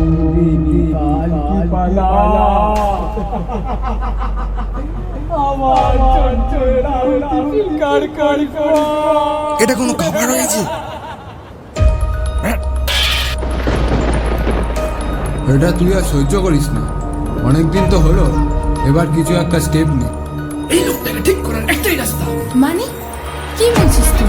এটা কোনো খাবার হয়েছে? এটা তুই আর সহ্য করিস না। অনেকদিন তো হলো এবার কিছু একটা স্টেপ নে। এই লোকটাকে ঠিক করার একটাই রাস্তা। মানে? কি বলছিস তুই?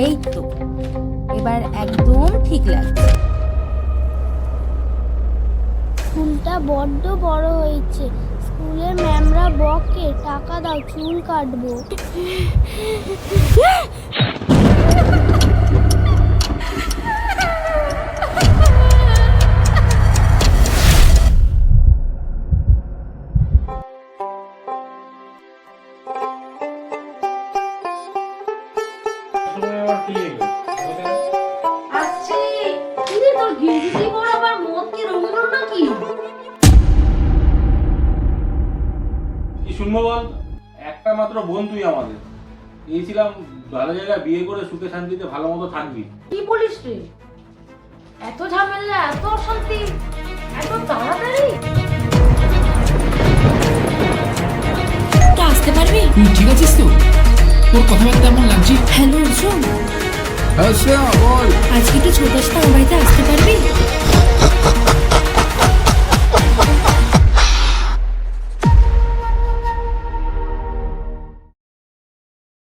এই তো। এবার একদম ঠিক লাগছে। চুলটা বড্ড বড় হয়েছে। স্কুলের ম্যামরা বকে টাকা দাও চুল কাটবো। আসছি কিরে তোর গিরগিটি বড় আবার মদ কি রঙিন নাকি? কি শুনব বল? একটা মাত্র বোন তুই আমাদের। চেয়েছিলাম ভালো জায়গায় বিয়ে করে সুখে শান্তিতে ভালো মতো থাকবি। কি বলিস রে? এত ঝামেলা এত অশান্তি এত তাড়াতাড়ি? আসতে পারবি? ঠিক আছিস তো? তোর কথাবার্তা এমন লাগছে? হ্যালো অর্জুন হ্যাঁ শ্রেয়া বল। আজকে একটু ছোট আসতে আমার বাড়িতে আসতে পারবি?